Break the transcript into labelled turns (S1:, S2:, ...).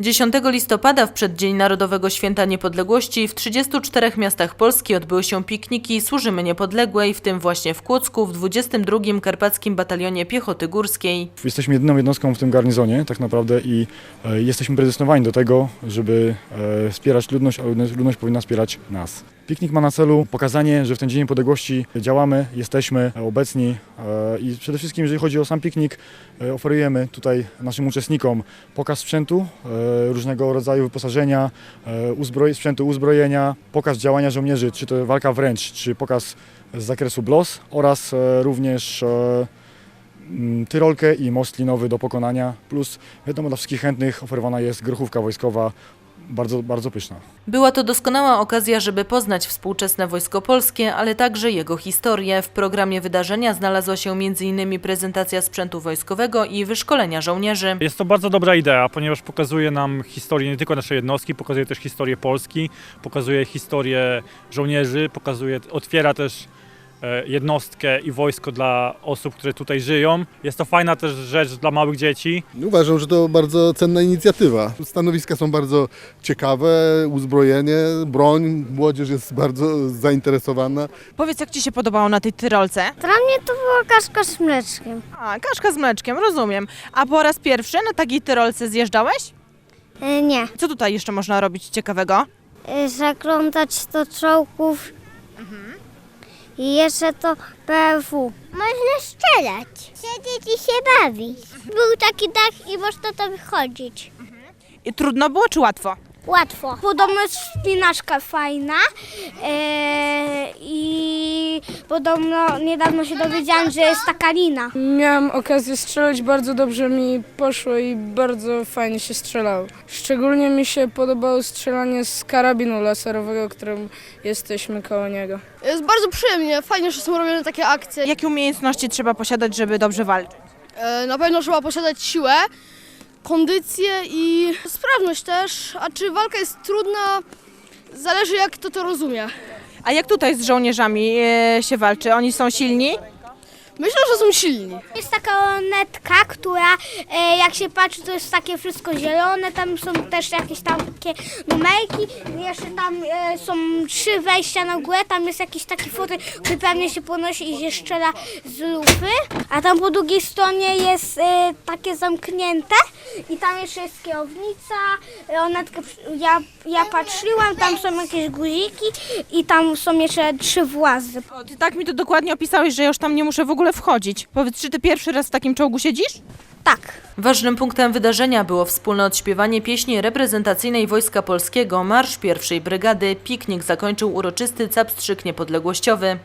S1: 10 listopada w przeddzień Narodowego Święta Niepodległości w 34 miastach Polski odbyły się pikniki Służymy Niepodległej, w tym właśnie w Kłodzku w 22 Karpackim Batalionie Piechoty Górskiej.
S2: Jesteśmy jedyną jednostką w tym garnizonie tak naprawdę i e, jesteśmy predestynowani do tego, żeby e, wspierać ludność, a ludność, ludność powinna wspierać nas. Piknik ma na celu pokazanie, że w ten Dzień Niepodległości działamy, jesteśmy obecni e, i przede wszystkim jeżeli chodzi o sam piknik, e, oferujemy tutaj naszym uczestnikom pokaz sprzętu, e, różnego rodzaju wyposażenia, e, uzbroj, sprzętu uzbrojenia, pokaz działania żołnierzy, czy to walka wręcz, czy pokaz z zakresu BLOS oraz e, również e, tyrolkę i most linowy do pokonania, plus wiadomo dla wszystkich chętnych oferowana jest grochówka wojskowa, bardzo, bardzo pyszna.
S1: Była to doskonała okazja, żeby poznać współczesne Wojsko Polskie, ale także jego historię. W programie wydarzenia znalazła się m.in. prezentacja sprzętu wojskowego i wyszkolenia żołnierzy.
S3: Jest to bardzo dobra idea, ponieważ pokazuje nam historię nie tylko naszej jednostki, pokazuje też historię Polski, pokazuje historię żołnierzy, pokazuje, otwiera też jednostkę i wojsko dla osób, które tutaj żyją. Jest to fajna też rzecz dla małych dzieci.
S4: Uważam, że to bardzo cenna inicjatywa. Stanowiska są bardzo ciekawe, uzbrojenie, broń, młodzież jest bardzo zainteresowana.
S5: Powiedz, jak Ci się podobało na tej tyrolce?
S6: Dla mnie to była kaszka z mleczkiem.
S5: A, kaszka z mleczkiem, rozumiem. A po raz pierwszy na takiej tyrolce zjeżdżałeś?
S6: E, nie.
S5: Co tutaj jeszcze można robić ciekawego?
S6: E, zaglądać do czołgów. I jeszcze to PFU. Można strzelać. Siedzieć i się bawić. Był taki dach i można tam chodzić.
S5: I trudno było czy łatwo?
S6: Łatwo. Podobno jest spinaczka fajna e, i podobno niedawno się dowiedziałam, że jest taka lina.
S7: Miałam okazję strzelać, bardzo dobrze mi poszło i bardzo fajnie się strzelało. Szczególnie mi się podobało strzelanie z karabinu laserowego, którym jesteśmy koło niego.
S8: Jest bardzo przyjemnie, fajnie, że są robione takie akcje.
S5: Jakie umiejętności trzeba posiadać, żeby dobrze walczyć?
S8: E, Na pewno trzeba posiadać siłę, kondycję i sprawność też. A czy walka jest trudna, zależy jak kto to rozumie.
S5: A jak tutaj z żołnierzami e, się walczy? Oni są silni?
S8: Myślę, że są silni.
S6: Jest taka netka, która e, jak się patrzy, to jest takie wszystko zielone. Tam są też jakieś tam takie numerki. Jeszcze tam e, są trzy wejścia na górę. Tam jest jakiś taki fotel, który pewnie się podnosi i się strzela z lupy. A tam po drugiej stronie jest e, takie zamknięte i tam jeszcze jest kierownica. E, Ona tylko, ja, ja patrzyłam, tam są jakieś guziki i tam są jeszcze trzy włazy.
S5: O, ty tak mi to dokładnie opisałeś, że już tam nie muszę w ogóle wchodzić. Powiedz, czy ty pierwszy raz w takim czołgu siedzisz?
S6: Tak.
S1: Ważnym punktem wydarzenia było wspólne odśpiewanie pieśni reprezentacyjnej Wojska Polskiego, marsz pierwszej brygady. Piknik zakończył uroczysty capstrzyk niepodległościowy.